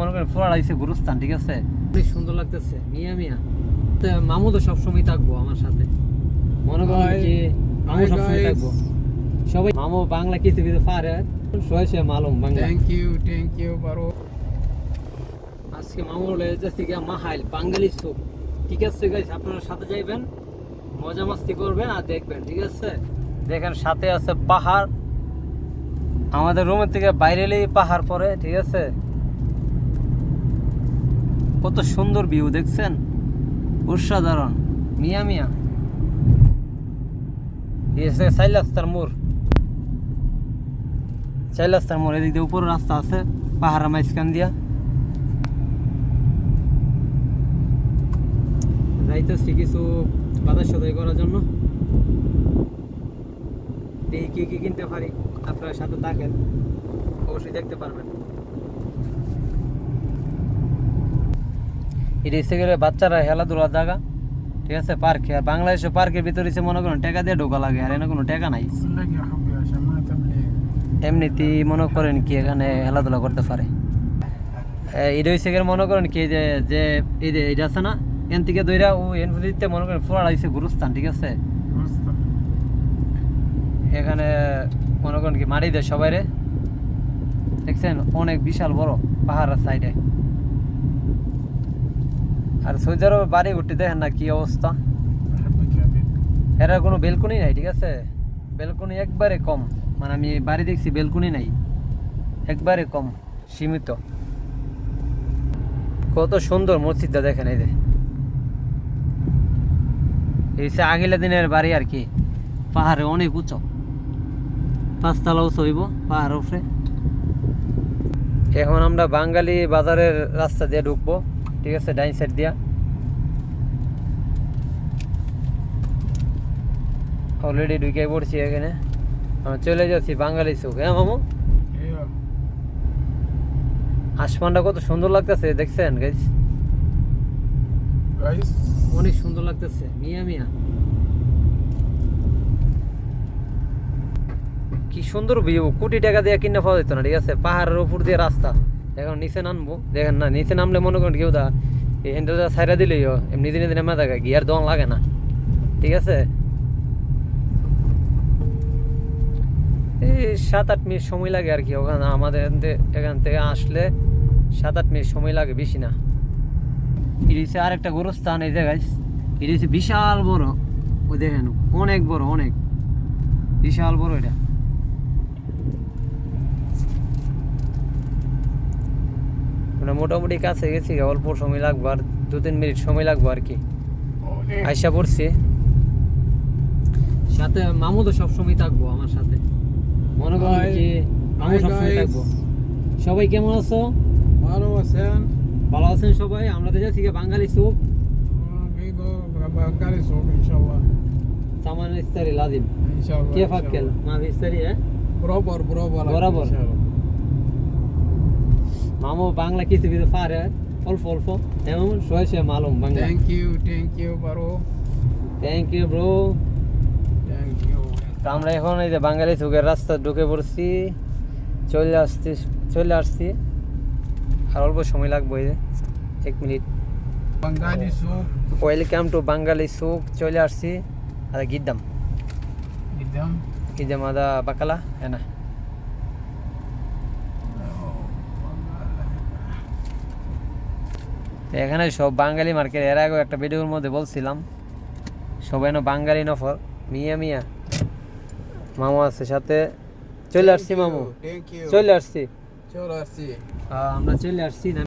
মনে করেন ফোড়া গুরুস্থান ঠিক আছে? অনেক সুন্দর লাগতেছে মিয়া মিয়া। মামু তো সবসময় থাকব আমার সাথে। মনে করেন. কি মামু সবসময় থাকব। সবাই মামু বাংলা কিছু কিছু পারে সবাই সে মালুম Bangla. Thank you thank you বারো আজকে মামু হলে যাচ্ছে গিয়া মাহাইল বাঙালি সুপ ঠিক আছে গাইস আপনারা সাথে যাইবেন মজা মাস্তি করবেন আর দেখবেন ঠিক আছে? দেখেন সাথে আছে পাহাড়। আমাদের রুমের থেকে বাইরে এলেই পাহাড় পরে ঠিক আছে? কত সুন্দর ভিউ দেখছেন? অসাধারণ। মিয়া মিয়া। এই সাইলাস্তার মোড়। সাইলাস্তার মোড়, এদিক দিয়ে উপরে রাস্তা আছে পাহাড় মাইজখান দিয়া। যাইতেছি কিছু বাজার সদাই করার জন্য। কি কি কিনতে পারি। আপনার সাথে থাকেন। অবশ্যই দেখতে পারবেন। এটা হচ্ছে গেলে বাচ্চারা খেলাধুলার জায়গা, ঠিক আছে পার্ক আর বাংলাদেশে পার্কের ভিতরে হচ্ছে মনে করেন টাকা দিয়ে ঢোকা লাগে, আর এনে কোনো টাকা নাই। এমনিতেই মনে করেন কি এখানে খেলাধুলা করতে পারে। এটা হচ্ছে গেলে মনে করেন কি যে যে এই যে এটা আছে না, এন থেকে দইরা ও এন দিতে মনে করেন ফোড়া হচ্ছে গুরুস্থান, ঠিক আছে? এখানে মনে করেন কি মারি দেয় সবাই রে দেখছেন? অনেক বিশাল বড় পাহাড়ের সাইডে। আর সূর্যের বাড়ি উঠতে দেখেন না কি অবস্থা? এরা কোনো বেলকনি নাই, ঠিক আছে? বেলকুনি একবারে কম। মানে আমি বাড়ি দেখছি বেলকুনি নাই। একবারে কম, সীমিত। কত সুন্দর মসজিদটা দেখেন এই যে। এই সে আগিলা দিনের বাড়ি আর কি। পাহাড়ে অনেক উঁচু। পাঁচতলা উঁচু হইব, পাহাড়ের উপরে। এখন আমরা বাঙালি বাজারের রাস্তা দিয়ে ঢুকবো। ঠিক আছে ডাইন সাইড দিয়া। অলরেডি ঢুকে পড়ছি এখানে। আমরা চলে যাচ্ছি বাঙালি চোখ হ্যাঁ মামু? আসমানটা কত সুন্দর লাগতেছে দেখছেন গাইস অনেক সুন্দর লাগতেছে মিয়া মিয়া। কি সুন্দর ভিউ কোটি টাকা দিয়ে কিনে পাওয়া যেত না ঠিক আছে? পাহাড়ের উপর দিয়ে রাস্তা। এখন নিচে নামবো। দেখেন না, নিচে নামলে মনে করেন কেউ দা এই হ্যান্ডেলটা সাইডা দিলেই এমনি দিনে দিনে মাথা গিয়ার দন লাগে না। ঠিক আছে? এই সাত আট মিনিট সময় লাগে আর কি, ওখানে আমাদের এখান থেকে- আসলে সাত আট মিনিট সময় লাগে বেশি না। ইরিসে আরেকটা গোরস্থান এই জায়গায়। ইরিসে বিশাল বড়। ওই দেখেন, অনেক বড়, অনেক। বিশাল বড় এটা। মোটামুটি কাছে গেছি অল্প সময় লাগবে আর দু তিন মিনিট সময় লাগবে আর কি। আয়সা পড়ছি। সাথে মামু তো সবসময় থাকব আমার সাথে। মনে করেন যে মামু সবসময় থাকব। সবাই কেমন আছো? ভালো আছেন? ভালো আছেন সবাই? আমরা তো যাচ্ছি বাঙালি সুপ বাঙালি সুপ ইনশাল্লাহ সামান ইস্তারি লাজিম। ইনশাআল্লাহ কে ফাক্কেল মা ইস্তারি হ্যাঁ? বরাবর বরাবর বরাবর। মামু বাংলা কিছু কিছু পারে। অল্প অল্প। হ্যাঁ এমন সবাই মালুম Bangla. Thank you thank you bro thank you bro thank you তো আমরা এখন এই যে বাঙালি চোখের রাস্তা ঢুকে পড়ছি। চলে আসছি চলে আসছি। আর অল্প সময় লাগবে এই যে। এক মিনিট। বাঙালি সুখ ওয়েলকাম টু বাঙালি সুখ চলে আসছি। আর গিদ্দাম। গিদ্দাম। গিদ্দাম আদা বাকালা। হ্যাঁ না। তো এখানে সব বাঙালি মার্কেট। এর আগেও একটা ভিডিওর মধ্যে বলছিলাম সব না বাঙালি নফর মিয়া মিয়া। মামু আছে সাথে। চলে আসছি মামু। চলে আসছি। চলে আসছি। আমরা চলে আসছি না